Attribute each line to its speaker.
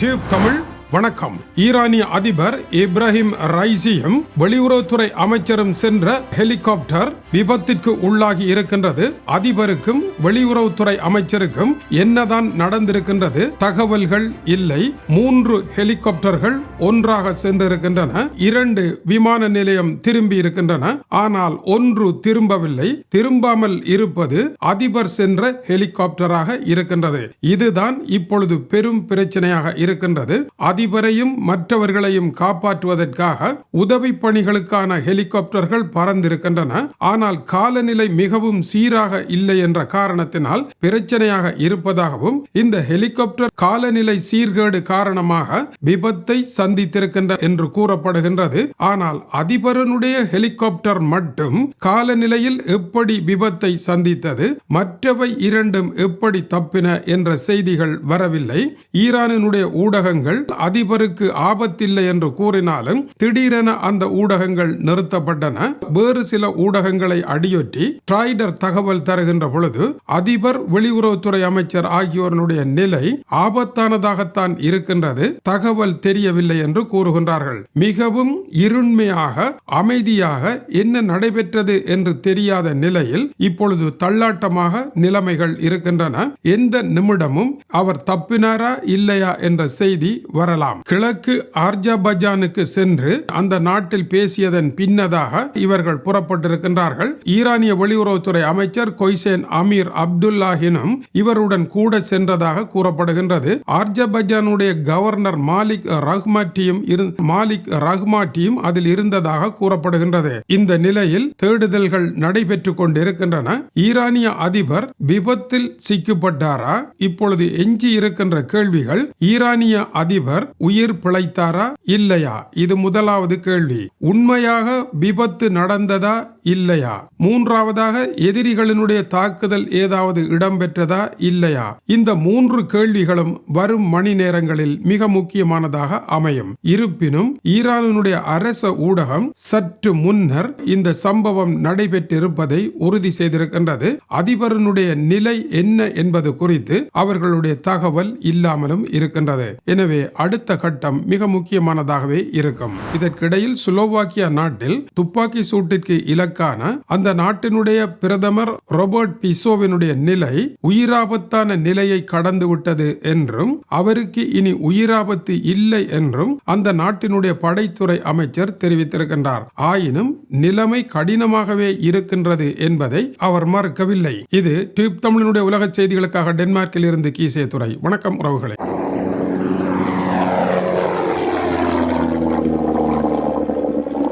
Speaker 1: Tube Tamil வணக்கம். ஈரானிய அதிபர் இப்ராஹிம் ரைசியும் வெளியுறவுத்துறை அமைச்சரும் சென்ற ஹெலிகாப்டர் விபத்திற்கு உள்ளாகி இருக்கின்றது. அதிபருக்கும் வெளியுறவுத்துறை அமைச்சருக்கும் என்னதான் நடந்திருக்கின்றது தகவல்கள் இல்லை. மூன்று ஹெலிகாப்டர்கள் ஒன்றாக சென்றிருக்கின்றன இரண்டு விமான நிலையம் திரும்பி இருக்கின்றன. ஆனால் ஒன்று திரும்பவில்லை. திரும்பாமல் இருப்பது அதிபர் சென்ற ஹெலிகாப்டராக இருக்கின்றது. இதுதான் இப்பொழுது பெரும் பிரச்சனையாக இருக்கின்றது. அதிபரையும் மற்றவர்களையும் காப்பாற்றுவதற்காக உதவி பணிகளுக்கான ஹெலிகாப்டர்கள் பறந்திருக்கின்றன. ஆனால் காலநிலை மிகவும் சீராக இல்லை என்ற காரணத்தினால் பிரச்சனையாக இருப்பதாகவும் இந்த ஹெலிகாப்டர் காலநிலை சீர்கேடு காரணமாக விபத்தை சந்தித்திருக்கின்ற என்று கூறப்படுகின்றது. ஆனால் அதிபரனுடைய ஹெலிகாப்டர் மட்டும் காலநிலையில் எப்படி விபத்தை சந்தித்தது மற்றவை இரண்டும் எப்படி தப்பின என்ற செய்திகள் வரவில்லை. ஈரானினுடைய ஊடகங்கள் அதிபருக்கு ஆபத்தில்லை என்று கூறினாலும் திடீரென அந்த ஊடகங்கள் நிறுத்தப்பட்டன. வேறு சில ஊடகங்களை அடியொற்றி ட்ரைடர் தகவல் தருகின்ற பொழுது அதிபர் வெளியுறவுத்துறை அமைச்சர் ஆகியோருடைய நிலை ஆபத்தானதாகத்தான் இருக்கின்றது. தகவல் தெரியவில்லை என்று கூறுகின்றார்கள். மிகவும் இருண்மையாக அமைதியாக என்ன நடைபெற்றது என்று தெரியாத நிலையில் இப்பொழுது தள்ளாட்டமாக நிலைமைகள் இருக்கின்றன. எந்த நிமிடமும் அவர் தப்பினாரா இல்லையா என்ற செய்தி வரலாம். கிழக்கு ஆர்ஜபஜானுக்கு சென்று அந்த நாட்டில் பேசியதன் பின்னதாக இவர்கள் புறப்பட்டிருக்கின்றார்கள். ஈரானிய வெளியுறவுத்துறை அமைச்சர் கொய்சேன் அமீர் அப்துல்லாஹினும் இவருடன் கூட சென்றதாக கூறப்படுகின்றது. ஆர்ஜபஜானுடைய கவர்னர் மாலிக் ரஹ்மாட்டியும் மாலிக் ரஹ்மாட்டியும் அதில் இருந்ததாக கூறப்படுகின்றது. இந்த நிலையில் தேடுதல்கள் நடைபெற்றுக் கொண்டிருக்கின்றன. ஈரானிய அதிபர் விபத்தில் சிக்கப்பட்டாரா? இப்பொழுது எஞ்சி இருக்கின்ற கேள்விகள் ஈரானிய அதிபர் உயிர் பிழைத்தாரா இல்லையா? இது முதலாவது கேள்வி. உண்மையாக விபத்து நடந்ததா இல்லையா? மூன்றாவதாக எதிரிகளினுடைய தாக்குதல் ஏதாவது இடம்பெற்றதா இல்லையா? இந்த மூன்று கேள்விகளும் வரும் மணி நேரங்களில் மிக முக்கியமானதாக அமையும். இருப்பினும் ஈரானினுடைய அரச ஊடகம் சற்று முன்னர் இந்த சம்பவம் நடைபெற்றிருப்பதை உறுதி செய்திருக்கின்றது. அதிபரனுடைய நிலை என்ன என்பது குறித்து அவர்களுடைய தகவல் இல்லாமலும் இருக்கின்றது. எனவே அடுத்த கட்டம் மிக முக்கியமானதாகவே இருக்கும். இதற்கிடையில் சுலோவாக்கியா நாட்டில் துப்பாக்கி சூட்டிற்கு இலக்கான அந்த நாட்டினுடைய பிரதமர் ரொபர்ட் பிசோவினுடைய நிலை உயிராபத்தான நிலையை கடந்து விட்டது என்றும் அவருக்கு இனி உயிராபத்து இல்லை என்றும் அந்த நாட்டினுடைய படைத்துறை அமைச்சர் தெரிவித்திருக்கின்றார். ஆயினும் நிலைமை கடினமாகவே இருக்கின்றது என்பதை அவர் மறுக்கவில்லை. இது டியூப் தமிழனுடைய உலக செய்திகளுக்காக டென்மார்க்கில் இருந்து கீசே துறை வணக்கம் உறவுகளை.